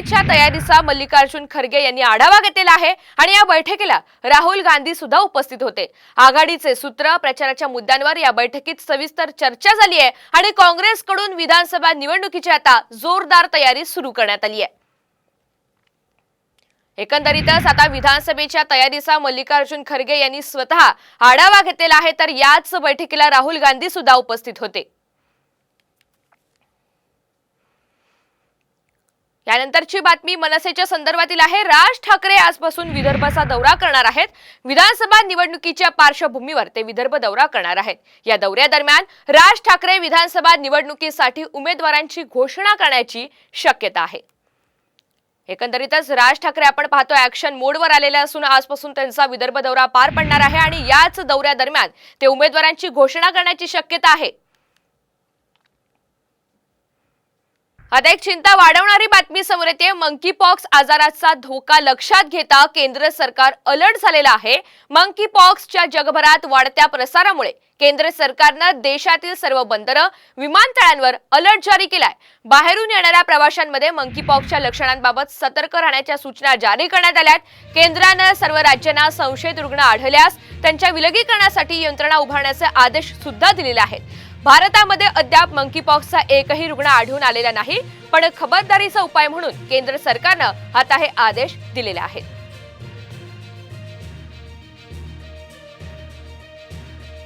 बैठकीच्या तयारीचा मल्लिकार्जुन खरगे यांनी आढावा घेतलेला आहे आणि या बैठकीला राहुल गांधी सुद्धा उपस्थित होते. आघाडीचे सूत्र प्रचाराच्या मुद्द्यांवर या बैठकीत सविस्तर चर्चा झाली आहे आणि काँग्रेसकडून विधानसभा निवडणुकीची आता जोरदार तयारी सुरू करण्यात आली आहे. एकंदरीतच आता विधानसभेच्या तयारीचा मल्लिकार्जुन खरगे यांनी स्वतः आढावा घेतलेला आहे तर याच बैठकीला राहुल गांधी सुद्धा उपस्थित होते. यानंतरची बातमी मनसेच्या संदर्भातील आहे. राज ठाकरे आजपासून विदर्भाचा दौरा करणार आहेत. विधानसभा निवडणुकीच्या पार्श्वभूमीवर ते विदर्भ दौरा करणार आहेत. या दौऱ्यादरम्यान राज ठाकरे विधानसभा निवडणुकीसाठी उमेदवारांची घोषणा करण्याची शक्यता आहे. एकंदरीतच राज ठाकरे आपण पाहतो ऍक्शन मोडवर आलेले असून आजपासून त्यांचा विदर्भ दौरा पार पडणार आहे आणि याच दौऱ्यादरम्यान ते उमेदवारांची घोषणा करण्याची शक्यता आहे. आता एक चिंता वाढवणारी बातमी समोर येते. मंकी पॉक्स आजाराचा धोका लक्षात घेता केंद्र सरकार अलर्ट झालेलं आहे. मंकी पॉक्सच्या जगभरात वाढत्या प्रसारामुळे केंद्र सरकारनं देशातील सर्व बंदरं विमानतळांवर अलर्ट जारी केलाय. बाहेरून येणाऱ्या प्रवाशांमध्ये मंकी पॉक्सच्या लक्षणांबाबत सतर्क राहण्याच्या सूचना जारी करण्यात आल्यात. केंद्रानं सर्व राज्यांना संशयित रुग्ण आढळल्यास त्यांच्या विलगीकरणासाठी यंत्रणा उभारण्याचे आदेश सुद्धा दिलेले आहेत. भारतामध्ये अद्याप मंकीपॉक्सचा एकही रुग्ण आढळून आलेला नाही पण खबरदारीचा उपाय म्हणून केंद्र सरकारनं आता हे आदेश दिलेले आहेत.